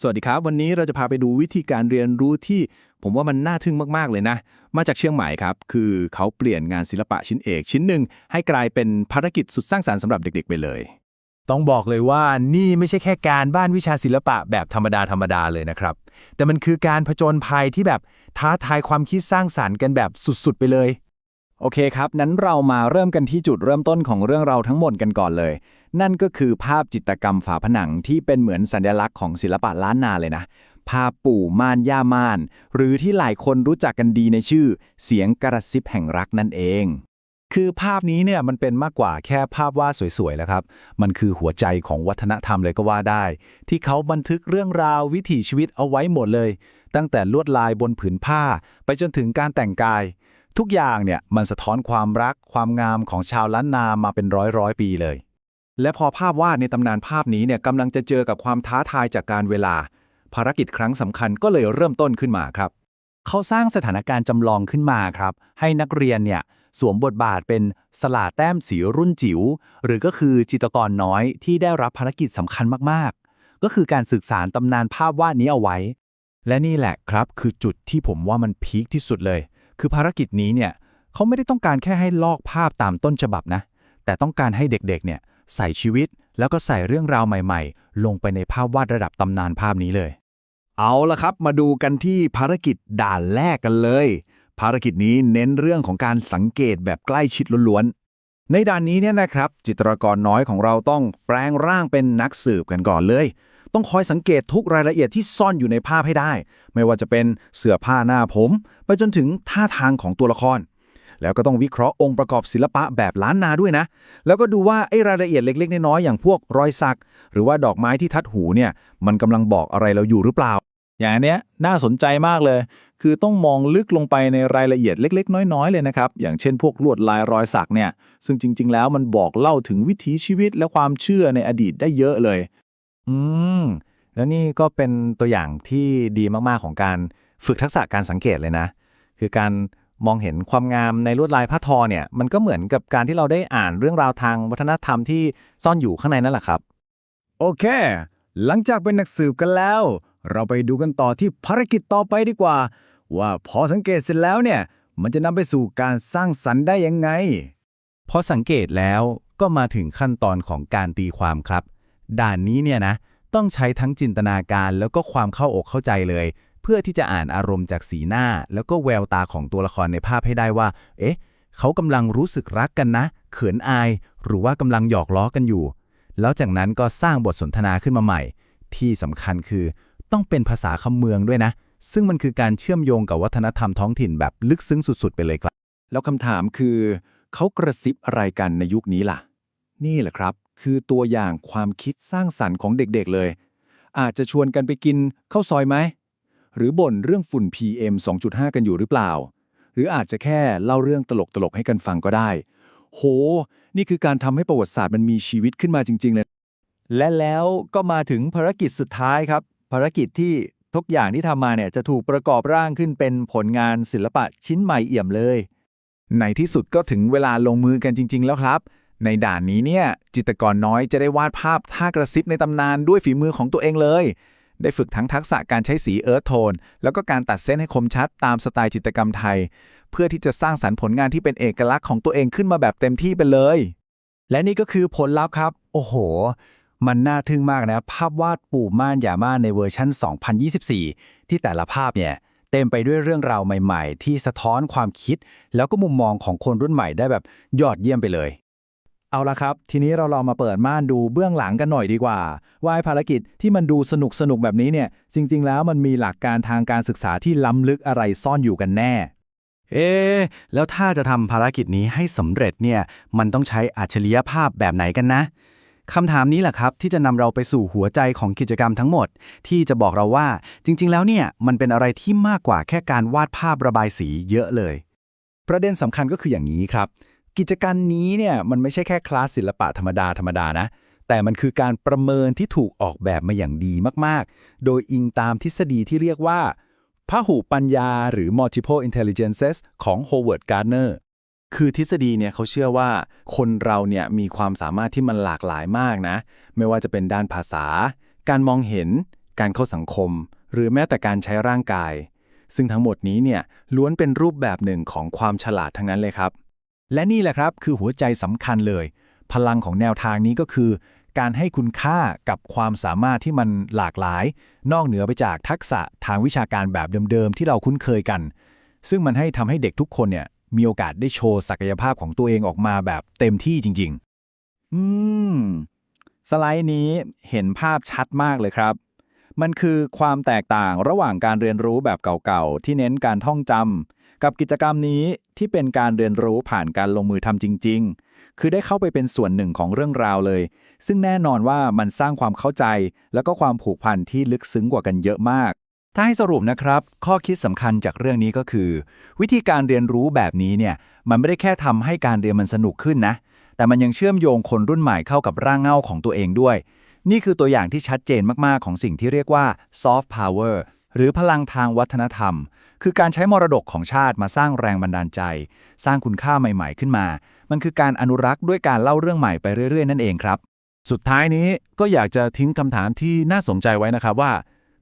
สวัสดีครับ วันนี้เราจะพาไปดูวิธีการเรียนรู้ที่ผมว่ามันน่าทึ่งมาก ๆ เลยนะ มาจากเชียงใหม่ครับ คือเขาเปลี่ยนงานศิลปะชิ้นเอกชิ้นหนึ่ง ให้กลายเป็นภารกิจสุดสร้างสรรค์สำหรับเด็ก ๆ ไปเลย ต้องบอกเลยว่านี่ไม่ใช่แค่การบ้านวิชาศิลปะแบบธรรมดาธรรมดาเลยนะครับ แต่มันคือการผจญภัยที่แบบท้าทายความคิดสร้างสารรค์กันแบบสุด ๆ ไปเลย โอเคครับ นั้นเรามาเริ่มกันที่จุดเริ่มต้นของเรื่องเราทั้งหมดกันก่อนเลย นั่นก็คือภาพจิตรกรรมฝาผนังที่เป็นเหมือนสัญลักษณ์ของศิลปะล้านนาเลยนะ ภาพปู่ม่านย่าม่าน หรือที่หลายคนรู้จักกันดีในชื่อ เสียงกระซิบแห่งรักนั่นเอง คือภาพนี้เนี่ยมันเป็นมากกว่าแค่ภาพวาดสวยๆแล้วครับ มันคือหัวใจของวัฒนธรรมเลยก็ว่าได้ ที่เขาบันทึกเรื่องราววิถีชีวิตเอาไว้หมดเลย ตั้งแต่ลวดลายบนผืนผ้า ไปจนถึงการแต่งกาย ทุกอย่างเนี่ยมันสะท้อนความรักความงามของชาวล้านนามาเป็นร้อยร้อยปีเลย และพอภาพวาดในตำนานภาพนี้เนี่ยกำลังจะเจอกับความท้าทายจากการเวลา ภารกิจครั้งสำคัญก็เลยเริ่มต้นขึ้นมาครับ เขาสร้างสถานการณ์จำลองขึ้นมาครับ ให้นักเรียนเนี่ยสวมบทบาทเป็นสลาแต้มสีรุ่นจิ๋วหรือก็คือจิตรกรน้อยที่ได้รับภารกิจสำคัญมากๆ ก็คือการศึกษารตำนานภาพวาดนี้เอาไว้ และนี่แหละครับคือจุดที่ผมว่ามันพีคที่สุดเลย คือภารกิจนี้เนี่ยเขาไม่ได้ต้องการแค่ให้ลอกภาพตามต้นฉบับนะ แต่ต้องการให้เด็กๆเนี่ยใส่ชีวิตแล้วก็ใส่เรื่องราวใหม่ๆ ลงไปในภาพวาดระดับตำนานภาพนี้เลย เอาละครับ มาดูกันที่ภารกิจด่านแรกกันเลย ภารกิจนี้เน้นเรื่องของการสังเกตแบบใกล้ชิดล้วนๆ ในด่านนี้เนี่ยนะครับ จิตรกรน้อยของเราต้องแปลงร่างเป็นนักสืบกันก่อนเลย ต้องคอยสังเกตทุกรายละเอียดที่ซ่อนอยู่ในภาพให้ได้ ไม่ว่าจะเป็นเสื้อผ้าหน้าผม ไปจนถึงท่าทางของตัวละคร แล้วก็ต้องวิเคราะห์องค์ประกอบศิลปะแบบล้านนาด้วยนะ แล้วก็ดูว่าไอ้รายละเอียดเล็ก ๆ น้อยๆอย่างพวกรอยสัก หรือว่าดอกไม้ที่ทัดหูเนี่ย มันกำลังบอกอะไรเราอยู่หรือเปล่า อย่างนเนี้ยน่าสนใจมากเลย คือต้องมองลึกลงไปในรายละเอียดเล็ก ๆ น้อยๆเลยนะครับ อย่างเช่น พวกลวดลายรอยสักเนี่ย ซึ่งจริง ๆ แล้วมันบอกเล่าถึงวิถีชีวิตและความเชื่อในอดีตได้เยอะเลย อืม แล้วนี่ก็เป็นตัวอย่างที่ดีมากๆของการฝึกทักษะการสังเกตเลยนะ คือการมองเห็นความงามในลวดลายผ้าทอเนี่ย มันก็เหมือนกับการที่เราได้อ่านเรื่องราวทางวัฒนธรรมที่ซ่อนอยู่ข้างในนั่นแหละครับ โอเค หลังจากเป็นนักสืบกันแล้ว เราไปดูกันต่อที่ภารกิจต่อไปดีกว่า ว่าพอสังเกตเสร็จแล้วเนี่ย มันจะนำไปสู่การสร้างสรรค์ได้ยังไง พอสังเกตแล้วก็มาถึงขั้นตอนของการตีความครับ ด่านนี้เนี่ยนะ ต้องใช้ทั้งจินตนาการแล้วก็ความเข้าอกเข้าใจเลย เพื่อที่จะอ่านอารมณ์จากสีหน้า แล้วก็แววตาของตัวละครในภาพให้ได้ว่า เอ๊ะ เขากำลังรู้สึกรักกันนะ เขินอาย หรือว่ากำลังหยอกล้อกันอยู่ แล้วจากนั้นก็สร้างบทสนทนาขึ้นมาใหม่ ที่สำคัญคือ ต้องเป็นภาษาคำเมืองด้วยนะ ซึ่งมันคือการเชื่อมโยงกับวัฒนธรรมท้องถิ่นแบบลึกซึ้งสุด ๆ ไปเลยครับ แล้วคำถามคือ เขากระซิบอะไรกันในยุคนี้ล่ะ นี่แหละครับ คือตัวอย่างความคิดสร้างสรรค์ของเด็กๆเลย อาจจะชวนกันไปกินข้าวซอยไหม หรือบ่นเรื่องฝุ่น PM 2.5 กันอยู่หรือเปล่า หรืออาจจะแค่เล่าเรื่องตลกๆให้กันฟังก็ได้ โห นี่คือการทำให้ประวัติศาสตร์มันมีชีวิตขึ้นมาจริง ๆ เลย และแล้วก็มาถึงภารกิจสุดท้ายครับ ภารกิจที่ทุกอย่างที่ทำมาเนี่ยจะถูกประกอบร่างขึ้นเป็นผลงานศิลปะชิ้นใหม่เอี่ยมเลย ในที่สุดก็ถึงเวลาลงมือกันจริง ๆ แล้วครับ ในด่านนี้เนี่ยจิตรกรน้อยจะได้วาดภาพท่ากระซิบในตำนานด้วยฝีมือของตัวเองเลย ได้ฝึกทั้งทักษะการใช้สีเอิร์ธโทน แล้วก็การตัดเส้นให้คมชัดตามสไตล์จิตรกรรมไทย เพื่อที่จะสร้างสรรค์ผลงานที่เป็นเอกลักษณ์ของตัวเองขึ้นมาแบบเต็มที่ไปเลย และนี่ก็คือผลลัพธ์ครับ โอ้โห มันน่าทึ่งมากนะภาพวาดปู่ม่านยาม่านในเวอร์ชัน2024 ที่แต่ละภาพเนี่ยเต็มไปด้วยเรื่องราวใหม่ ๆ ที่สะท้อนความคิด แล้วก็มุมมองของคนรุ่นใหม่ได้แบบยอดเยี่ยมไปเลย เอาละครับ ทีนี้เราลองมาเปิดม่านดูเบื้องหลังกันหน่อยดีกว่า ว่าไอ้ภารกิจที่มันดูสนุกสนุกๆแบบนี้เนี่ย จริง ๆ แล้วมันมีหลักการทางการศึกษาที่ล้ำลึกอะไรซ่อนอยู่กันแน่ เอ๊ะแล้วถ้าจะทำภารกิจนี้ให้สำเร็จเนี่ย มันต้องใช้อัจฉริยภาพแบบไหนกันนะคำถามนี้แหละครับ ที่จะนำเราไปสู่หัวใจของกิจกรรมทั้งหมด ที่จะบอกเราว่าจริง ๆ แล้วเนี่ยมันเป็นอะไรที่มากกว่าแค่การวาดภาพระบายสีเยอะเลย ประเด็นสำคัญก็คืออย่างนี้ครับ กิจการนี้เนี่ยมันไม่ใช่แค่คลาสศิลปะธรรมดาธรรมดานะ แต่มันคือการประเมินที่ถูกออกแบบมาอย่างดีมากๆ โดยอิงตามทฤษฎีที่เรียกว่าพหุปัญญาหรือ multiple intelligences ของ Howard Gardner คือทฤษฎีเนี่ยเขาเชื่อว่า คนเราเนี่ยมีความสามารถที่มันหลากหลายมากนะ ไม่ว่าจะเป็นด้านภาษา การมองเห็น การเข้าสังคม หรือแม้แต่การใช้ร่างกาย ซึ่งทั้งหมดนี้เนี่ยล้วนเป็นรูปแบบหนึ่งของความฉลาดทั้งนั้นเลยครับ และนี่แหละครับคือหัวใจสำคัญเลย พลังของแนวทางนี้ก็คือ การให้คุณค่ากับความสามารถที่มันหลากหลาย นอกเหนือไปจากทักษะทางวิชาการแบบเดิมๆที่เราคุ้นเคยกัน ซึ่งมันให้ทำให้เด็กทุกคนเนี่ยมีโอกาสได้โชว์ศักยภาพของตัวเองออกมาแบบเต็มที่จริงอืม สไลด์นี้เห็นภาพชัดมากเลยครับ มันคือความแตกต่างระหว่างการเรียนรู้แบบเก่าๆ ที่เน้นการท่องจำ กับกิจกรรมนี้ที่เป็นการเรียนรู้ผ่านการลงมือทำจริง ๆ คือได้เข้าไปเป็นส่วนหนึ่งของเรื่องราวเลย ซึ่งแน่นอนว่ามันสร้างความเข้าใจ แล้วก็ความผูกพันที่ลึกซึ้งกว่ากันเยอะมาก ถ้าให้สรุปนะครับ ข้อคิดสำคัญจากเรื่องนี้ก็คือ วิธีการเรียนรู้แบบนี้เนี่ยมันไม่ได้แค่ทำให้การเรียนมันสนุกขึ้นนะ แต่มันยังเชื่อมโยงคนรุ่นใหม่เข้ากับร่างเงาของตัวเองด้วย นี่คือตัวอย่างที่ชัดเจนมากๆ ของสิ่งที่เรียกว่า soft power หรือพลังทางวัฒนธรรม คือการใช้มรดกของชาติมาสร้างแรงบันดาลใจ สร้างคุณค่าใหม่ๆขึ้นมา มันคือการอนุรักษ์ด้วยการเล่าเรื่องใหม่ไปเรื่อยๆ นั่นเองครับ สุดท้ายนี้ก็อยากจะทิ้งคำถามที่น่าสนใจไว้นะครับว่า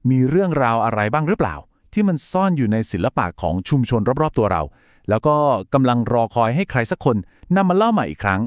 มีเรื่องราวอะไรบ้างหรือเปล่า ที่มันซ่อนอยู่ในศิลปะของชุมชนรอบๆตัวเรา แล้วก็กำลังรอคอยให้ใครสักคนนำมาเล่าใหม่อีกครั้ง